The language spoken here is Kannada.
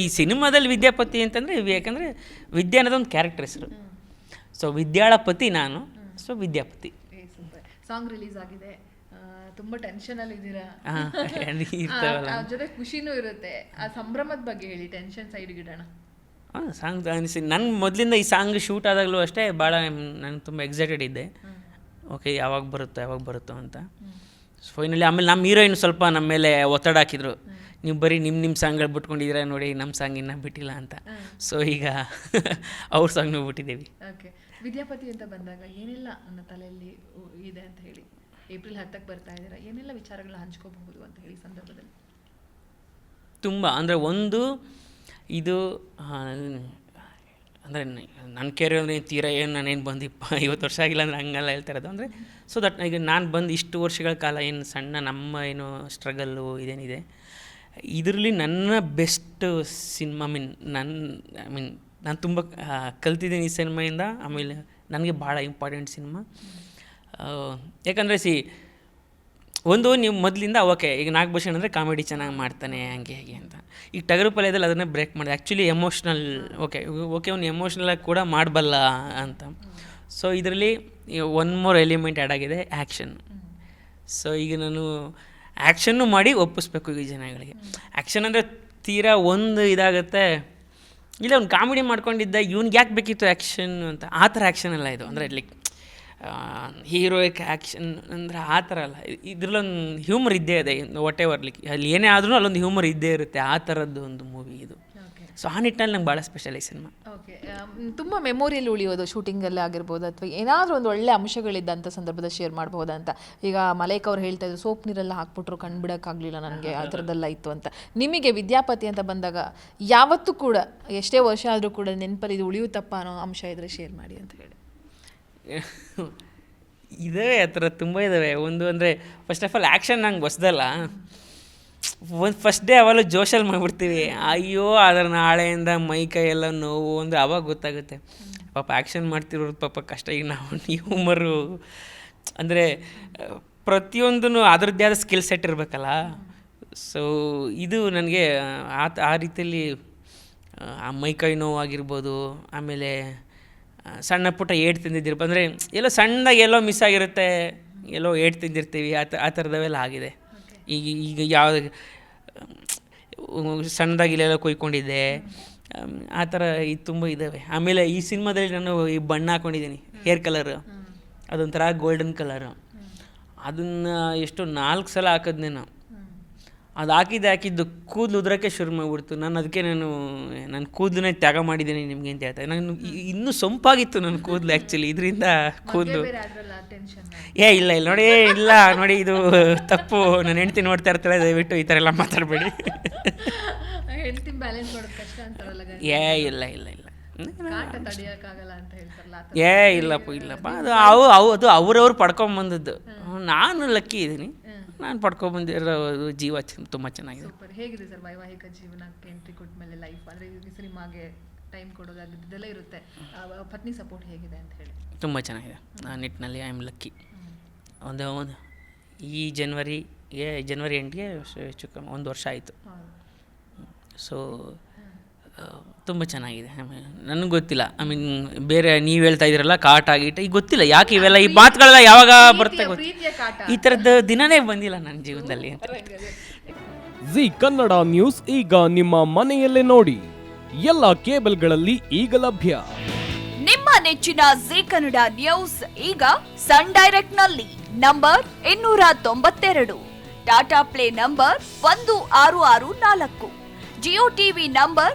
ಈ ಸಿನಿಮಾದಲ್ಲಿ ವಿದ್ಯಾಪತಿ ಅಂತಂದರೆ ಯಾಕಂದರೆ ವಿದ್ಯೆ ಅನ್ನೋದೊಂದು ಕ್ಯಾರೆಕ್ಟರ್ ಹೆಸರು. ಸೊ ವಿದ್ಯಾಳಪತಿ ನಾನು ಸೊ ವಿದ್ಯಾಪತಿ. ಸಾಂಗ್ ರಿಲೀಸ್ ಆಗಿದೆ. ತುಂಬ ಟೆನ್ಷನ್ ಅಲ್ಲಿ ಇದ್ದೀರಾ? ಜೊತೆ ಖುಷಿನೂ ಇರುತ್ತೆ. ಆ ಸಂಭ್ರಮದ ಬಗ್ಗೆ ಹೇಳಿ ಟೆನ್ಷನ್ ಸೈಡ್ ಇಡೋಣ. ಹಾಂ ಸಾಂಗ್ ಅನಿಸಿ ನನ್ನ ಮೊದಲಿಂದ ಈ ಸಾಂಗ್ ಶೂಟ್ ಆದಾಗಲೂ ಅಷ್ಟೇ ಭಾಳ ನಾನು ತುಂಬ ಎಕ್ಸೈಟೆಡ್ ಇದ್ದೆ. ಓಕೆ ಯಾವಾಗ ಬರುತ್ತೋ ಯಾವಾಗ ಬರುತ್ತೋ ಅಂತ. ಫೈನಲಿ ಆಮೇಲೆ ನಮ್ಮ ಹೀರೋಯಿನ್ ಸ್ವಲ್ಪ ನಮ್ಮ ಮೇಲೆ ಒತ್ತಡ ಹಾಕಿದ್ರು. ನೀವು ಬರೀ ನಿಮ್ಮ ನಿಮ್ಮ ಸಾಂಗ್ಗಳು ಬಿಟ್ಕೊಂಡಿದ್ದೀರಾ ನೋಡಿ ನಮ್ಮ ಸಾಂಗ್ ಇನ್ನೂ ಬಿಟ್ಟಿಲ್ಲ ಅಂತ. ಸೊ ಈಗ ಅವ್ರ ಸಾಂಗ್ನೂ ಬಿಟ್ಟಿದ್ದೀವಿ. ಓಕೆ ವಿದ್ಯಾಪತಿ ಅಂತ ಬಂದಾಗ ಏನೆಲ್ಲ ನನ್ನ ತಲೆಯಲ್ಲಿ ಇದೆ ಅಂತ ಹೇಳಿ. ಏಪ್ರಿಲ್ ಹತ್ತಕ್ಕೆ ಬರ್ತಾ ಇದ್ದೀರಾ? ಏನೆಲ್ಲ ವಿಚಾರಗಳನ್ನ ಹಂಚ್ಕೋಬಹುದು ಅಂತ ಹೇಳಿ ಸಂದರ್ಭದಲ್ಲಿ? ತುಂಬ ಅಂದರೆ ಒಂದು ಇದು ಅಂದರೆ ನನ್ನ ಕೆರೆ ಅಂದರೆ ತೀರಾ ಏನು ನಾನೇನು ಬಂದಿಪ್ಪ, ಐವತ್ತು ವರ್ಷ ಆಗಿಲ್ಲ ಅಂದರೆ ಹಂಗೆಲ್ಲ ಹೇಳ್ತಾ ಇರೋದು. ಅಂದರೆ ಸೊ ದಟ್ ಈಗ ನಾನು ಬಂದು ಇಷ್ಟು ವರ್ಷಗಳ ಕಾಲ ಏನು ಸಣ್ಣ ನಮ್ಮ ಏನು ಸ್ಟ್ರಗಲ್ಲು ಇದೇನಿದೆ. ಇದರಲ್ಲಿ ನನ್ನ ಬೆಸ್ಟ್ ಸಿನಿಮಾ ಮೀನ್ ನನ್ನ ಐ ಮೀನ್ ನಾನು ತುಂಬ ಕಲ್ತಿದ್ದೀನಿ ಈ ಸಿನಿಮಾಯಿಂದ ಆಮೇಲೆ ನನಗೆ ಭಾಳ ಇಂಪಾರ್ಟೆಂಟ್ ಸಿನಿಮಾ ಯಾಕಂದರೆ ಸಿ ಒಂದು ನೀವು ಮೊದಲಿಂದ, ಓಕೆ, ಈಗ ನಾಗಭೂಷಣ್ ಅಂದರೆ ಕಾಮಿಡಿ ಚೆನ್ನಾಗಿ ಮಾಡ್ತಾನೆ, ಹಂಗೆ, ಹೇಗೆ ಅಂತ. ಈಗ ಟಗರು ಪಲ್ಯದಲ್ಲಿ ಅದನ್ನೇ ಬ್ರೇಕ್ ಮಾಡಿದೆ. ಆ್ಯಕ್ಚುಲಿ ಎಮೋಷ್ನಲ್ ಓಕೆ ಓಕೆ ಅವ್ನು ಎಮೋಷ್ನಲಾಗಿ ಕೂಡ ಮಾಡಬಲ್ಲ ಅಂತ. ಸೊ ಇದರಲ್ಲಿ ಒನ್ ಮೋರ್ ಎಲಿಮೆಂಟ್ ಆ್ಯಡ್ ಆಗಿದೆ ಆ್ಯಕ್ಷನ್ ಸೊ ಈಗ ನಾನು ಆ್ಯಕ್ಷನ್ನು ಮಾಡಿ ಒಪ್ಪಿಸ್ಬೇಕು ಈ ಜನಗಳಿಗೆ. ಆ್ಯಕ್ಷನ್ ಅಂದರೆ ತೀರಾ ಒಂದು ಇದಾಗುತ್ತೆ. ಇಲ್ಲ ಅವ್ನು ಕಾಮಿಡಿ ಮಾಡ್ಕೊಂಡಿದ್ದ, ಇವ್ನಿಗೆ ಯಾಕೆ ಬೇಕಿತ್ತು ಆ್ಯಕ್ಷನ್ ಅಂತ? ಆ ಥರ ಆ್ಯಕ್ಷನ್ ಅಲ್ಲ ಇದು. ಅಂದರೆ ಲೈಕ್ ಹೀರೋಯಿಕ್ ಆ್ಯಕ್ಷನ್ ಅಂದರೆ ಆ ಥರ ಅಲ್ಲ. ಇದ್ರಲ್ಲೊಂದು ಹ್ಯೂಮರ್ ಇದ್ದೇ ಇದೆ. ವಾಟ್ ಎವರ್ ಅಲ್ಲಿ ಏನೇ ಆದ್ರೂ ಅಲ್ಲೊಂದು ಹ್ಯೂಮರ್ ಇದ್ದೇ ಇರುತ್ತೆ. ಆ ಥರದ್ದು ಒಂದು ಮೂವಿ ಇದು. ಸೊ ಆ ನಿಟ್ಟಿನಲ್ಲಿ ನಂಗೆ ಭಾಳ ಸ್ಪೆಷಲ್ ಈ ಸಿನಿಮಾ ಓಕೆ ತುಂಬ ಮೆಮೊರಿಯಲ್ಲಿ ಉಳಿಯೋದು ಶೂಟಿಂಗಲ್ಲೇ ಆಗಿರ್ಬೋದು ಅಥವಾ ಏನಾದರೂ ಒಂದು ಒಳ್ಳೆ ಅಂಶಗಳಿದ್ದಂಥ ಸಂದರ್ಭದಲ್ಲಿ ಶೇರ್ ಮಾಡ್ಬೋದಾ ಅಂತ ಈಗ ಮಲೈಕ್ ಅವ್ರು ಹೇಳ್ತಾ ಇದ್ರು ಸೋಪ್ ನೀರೆಲ್ಲ ಹಾಕ್ಬಿಟ್ರು ಕಂಡುಬಿಡೋಕ್ಕಾಗಲಿಲ್ಲ ನನಗೆ ಆ ಥರದ್ದೆಲ್ಲ ಇತ್ತು ಅಂತ. ನಿಮಗೆ ವಿದ್ಯಾಪತಿ ಅಂತ ಬಂದಾಗ ಯಾವತ್ತೂ ಕೂಡ ಎಷ್ಟೇ ವರ್ಷ ಆದರೂ ಕೂಡ ನೆನಪಲ್ಲಿ ಇದು ಉಳಿಯುತ್ತಪ್ಪ ಅನ್ನೋ ಅಂಶ ಇದ್ರೆ ಶೇರ್ ಮಾಡಿ ಅಂತ ಹೇಳಿ. ಇದಾವೆ ಆ ಥರ ತುಂಬ ಇದ್ದಾವೆ ಒಂದು ಅಂದರೆ ಫಸ್ಟ್ ಆಫ್ ಆಲ್ ಆ್ಯಕ್ಷನ್ ನಂಗೆ ಬಸ್ದಲ್ಲ ಒಂದು ಫಸ್ಟ್ ಡೇ ಅವೆಲ್ಲ ಜೋಶಲ್ಲಿ ಮಾಡಿಬಿಡ್ತೀವಿ. ಅಯ್ಯೋ, ಅದರ ನಾಳೆಯಿಂದ ಮೈ ಕೈ ಎಲ್ಲ ನೋವು ಅಂದರೆ ಅವಾಗ ಗೊತ್ತಾಗುತ್ತೆ. ಪಾಪ ಆ್ಯಕ್ಷನ್ ಮಾಡ್ತಿರೋದು ಪಾಪ ಕಷ್ಟ. ಈಗ ನಾವು ಹ್ಯೂಮರು ಅಂದರೆ ಪ್ರತಿಯೊಂದೂ ಅದರದ್ದೇ ಆದ ಸ್ಕಿಲ್ ಸೆಟ್ ಇರಬೇಕಲ್ಲ. ಸೊ ಇದು ನನಗೆ, ಆ ಆ ರೀತಿಯಲ್ಲಿ, ಆ, ಮೈ ಕೈ ನೋವಾಗಿರ್ಬೋದು ಆಮೇಲೆ ಸಣ್ಣ ಪುಟ್ಟ ಏಟ್ ತಿಂದಿದ್ದಿರ್ಬೋದು ಅಂದರೆ ಎಲ್ಲೋ ಸಣ್ಣದಾಗಿ ಎಲ್ಲೋ ಮಿಸ್ ಆಗಿರುತ್ತೆ ಎಲ್ಲೋ ಏಟ್ ತಿಂದಿರ್ತೀವಿ ಆ ಥರ ಆ ಥರದವೆಲ್ಲ ಆಗಿದೆ. ಈಗ ಈಗ ಯಾವ ಸಣ್ಣದಾಗಿ ಇಲ್ಲೆಲ್ಲ ಕೊಯ್ಕೊಂಡಿದ್ದೆ. ಆ ಥರ ಇದು ತುಂಬ ಇದ್ದಾವೆ ಆಮೇಲೆ ಈ ಸಿನಿಮಾದಲ್ಲಿ ನಾನು ಈ ಬಣ್ಣ ಹಾಕ್ಕೊಂಡಿದ್ದೀನಿ ಹೇರ್ ಕಲರು. ಅದೊಂಥರ ಗೋಲ್ಡನ್ ಕಲರು ಅದನ್ನು ಎಷ್ಟು ನಾಲ್ಕು ಸಲ ಹಾಕಿದ್ನೇನು ಅದು ಹಾಕಿದ್ದು ಹಾಕಿದ್ದು ಕೂದಲು ಉದ್ರಕ್ಕೆ ಶುರು ಮಾಡಿಬಿಡ್ತು. ನಾನು ಅದಕ್ಕೆ ನಾನು ನನ್ನ ಕೂದಲನ್ನೇ ತ್ಯಾಗ ಮಾಡಿದ್ದೀನಿ ನಿಮಗೆ ಅಂತ ಹೇಳ್ತಾರೆ ನಾನು ಇನ್ನೂ ಸೊಂಪಾಗಿತ್ತು ನನ್ನ ಕೂದಲು ಆ್ಯಕ್ಚುಲಿ ಇದರಿಂದ ಕೂದಲು. ಏ ಇಲ್ಲ ಇಲ್ಲ ನೋಡಿ ಇಲ್ಲ ನೋಡಿ ಇದು ತಪ್ಪು. ನಾನು ಹೆಂಡ್ತಿ ನೋಡ್ತಾ ಇರ್ತಾಳೆ ದಯವಿಟ್ಟು ಈ ಥರ ಎಲ್ಲ ಮಾತಾಡಬೇಡಿ. ಏ ಇಲ್ಲ ಇಲ್ಲ ಇಲ್ಲ. ಏ ಇಲ್ಲಪ್ಪ ಇಲ್ಲಪ್ಪ. ಅದು ಅವು ಅವು ಅದು ಅವ್ರವ್ರು ಪಡ್ಕೊಂಬಂದದ್ದು. ನಾನು ಲಕ್ಕಿ ಇದ್ದೀನಿ ನಾನು ಪಡ್ಕೊಂಬಂದಿರೋ ಜೀವ ತುಂಬ ಚೆನ್ನಾಗಿದೆ. ಸೂಪರ್ ಹೇಗಿದೆ ಸರ್ ವೈವಾಹಿಕ ಜೀವನಕ್ಕೆ ಎಂಟ್ರಿ ಕೊಟ್ಟ ಮೇಲೆ ಲೈಫ್ ಅಂದರೆ ಸಿನಿಮಾಗೆ ಟೈಮ್ ಕೊಡೋದಾಗಿದ್ದೆಲ್ಲ ಇರುತ್ತೆ. ಪತ್ನಿ ಸಪೋರ್ಟ್ ಹೇಗಿದೆ ಅಂತ ಹೇಳಿ. ತುಂಬ ಚೆನ್ನಾಗಿದೆ. ಆ ನಿಟ್ಟಿನಲ್ಲಿ ಐ ಆಮ್ ಲಕ್ಕಿ ಒಂದು ಒಂದು ಈ ಜನ್ವರಿಗೆ ಜನ್ವರಿ ಎಂಟ್ಗೆ ಹೆಚ್ಚು ಕಮ್ಮಿ ಒಂದು ವರ್ಷ ಆಯಿತು. ಸೊ ತುಂಬ ಚೆನ್ನಾಗಿದೆ. ಆಮೇಲೆ ನನಗೆ ಗೊತ್ತಿಲ್ಲ. ಐ ಮೀನ್ ಬೇರೆ ನೀವು ಹೇಳ್ತಾ ಇದ್ದೀರಲ್ಲ ಕಾಟ ಗೀಟ ಈಗ ಗೊತ್ತಿಲ್ಲ. ಯಾಕೆ ಇವೆಲ್ಲ ಈ ಮಾತುಗಳೆಲ್ಲ ಯಾವಾಗ ಬರುತ್ತೆ ಗೊತ್ತಿಲ್ಲ ಈ ಥರದ್ದು ದಿನನೇ ಬಂದಿಲ್ಲ ನನ್ನ ಜೀವನದಲ್ಲಿ ಅಂತ. ಜಿ ಕನ್ನಡ ನ್ಯೂಸ್ ಈಗ ನಿಮ್ಮ ಮನೆಯಲ್ಲೇ ನೋಡಿ. ಎಲ್ಲ ಕೇಬಲ್ಗಳಲ್ಲಿ ಈಗ ಲಭ್ಯ. ನಿಮ್ಮ ನೆಚ್ಚಿನ ಜಿ ಕನ್ನಡ ನ್ಯೂಸ್ ಈಗ ಸನ್ ಡೈರೆಕ್ಟ್ನಲ್ಲಿ ನಂಬರ್ ಇನ್ನೂರ ತೊಂಬತ್ತೆರಡು. ಟಾಟಾ ಪ್ಲೇ ನಂಬರ್ ಒಂದು ಆರು ಆರು ನಾಲ್ಕು. Jio TV number